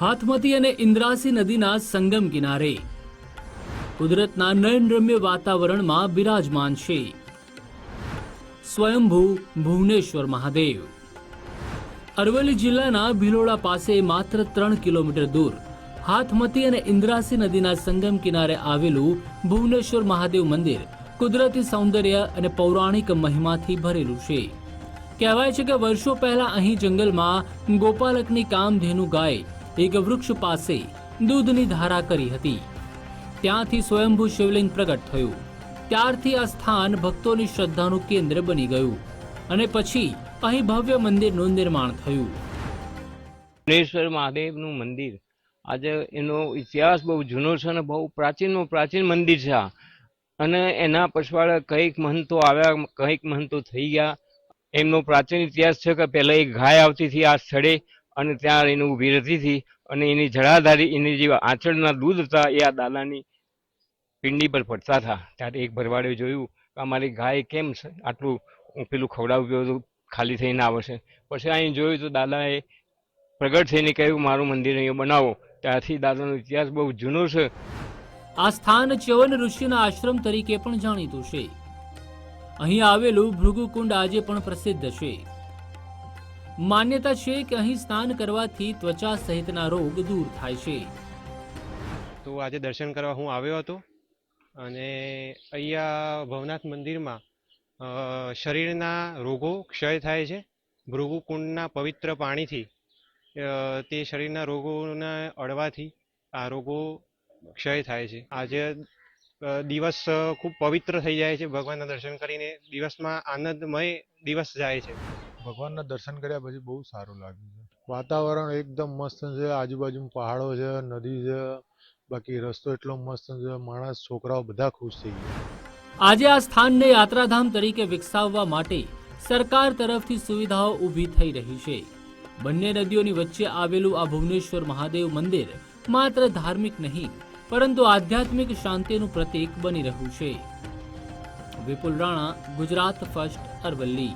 હાથમતી અને ઇન્દ્રાસી નદીના સંગમ કિનારે. કુદરતના નયનરમ્ય વાતાવરણમાં બિરાજમાન છે. સ્વયંભૂ ભુવનેશ્વર મહાદેવ. અરવલ્લી જિલ્લાના ભિલોડા પાસે માત્ર ત્રણ કિલોમીટર દૂર, હાથમતી અને ઇન્દ્રાસી નદીના સંગમ કિનારે આવેલું ભુવનેશ્વર મહાદેવ મંદિર કુદરતી સૌંદર્ય અને પૌરાણિક મહિમાથી ભરેલું છે. કહેવાય છે કે વર્ષો પહેલા અહીં જંગલમાં ગોપાલકની કામધેનુ ગાય એક વૃક્ષ પાસે દૂધની ધારા કરી હતી. ત્યાંથી સ્વયંભૂ શિવલિંગ પ્રગટ થયું. ત્યારથી આ સ્થાન ભક્તોની શ્રદ્ધાનું કેન્દ્ર બની ગયું અને પછી અહીં ભવ્ય મંદિરનું નિર્માણ થયું. મહાદેવનું મંદિર. આજે એનો ઇતિહાસ બહુ જૂનો છે અને બહુ પ્રાચીનનું પ્રાચીન મંદિર છે અને એના પછવાડે કંઈક મહંતો આવ્યા, કંઈક મહંતો થઈ ગયા. એમનો પ્રાચીન ઇતિહાસ છે કે પહેલાં એક ગાય આવતી હતી આ સ્થળે. અને ત્યાં એને ઊભી રહેતી હતી અને એની જળાધારી એની જે આંચળના દૂધ હતા એ આ દાદાની પિંડી પર પડતા હતા. ત્યારે એક ભરવાડે જોયું કે અમારી ગાય કેમ છે? આટલું પેલું ખવડાવ્યું હતું ખાલી થઈને આવે છે. પછી અહીં જોયું તો દાદાએ પ્રગટ થઈને કહ્યું, મારું મંદિર અહીંયા બનાવો. ત્યારથી દાદાનો ઇતિહાસ બહુ જૂનો છે. આ સ્થાન ચ્યવન ઋષિના આશ્રમ તરીકે પણ જાણીતું છે. અહીં આવેલું ભૃગુકુંડ આજે પણ પ્રસિદ્ધ છે. માન્યતા છે કે અહીં સ્નાન કરવાથી ત્વચા સહિતના રોગ દૂર થાય છે. તો આજે દર્શન કરવા હું આવ્યો હતો અને અહીંયા ભવનાથ મંદિરમાં શરીરના રોગો ક્ષય થાય છે. ભૃગુકુંડના પવિત્ર પાણીથી તે શરીરના રોગોને અડવાથી આ રોગો ક્ષય થાય છે. આજે દિવસ ખૂબ પવિત્ર થઈ જાય છે. ભગવાનના દર્શન કરીને દિવસમાં આનંદમય દિવસ જાય છે. ભગવાનના દર્શન કર્યા પછી બહુ સારું લાગ્યું છે. વાતાવરણ એકદમ મસ્ત છે આજુબાજુ પહાડો છે નદી છે બાકી રસ્તો એટલો મસ્ત છે માણસ છોકરાઓ બધા ખુશ થઈ ગયા. આજે આ સ્થાનને યાત્રાધામ તરીકે વિકસાવવા માટે સરકાર તરફથી સુવિધાઓ ઊભી થઈ રહી છે. બંને નદીઓની વચ્ચે આવેલું આ ભુવનેશ્વર મહાદેવ મંદિર માત્ર ધાર્મિક નહીં પરંતુ આધ્યાત્મિક શાંતિનું પ્રતીક બની રહ્યું છે. વિપુલ રાણા ગુજરાત ફર્સ્ટ અરવલ્લી.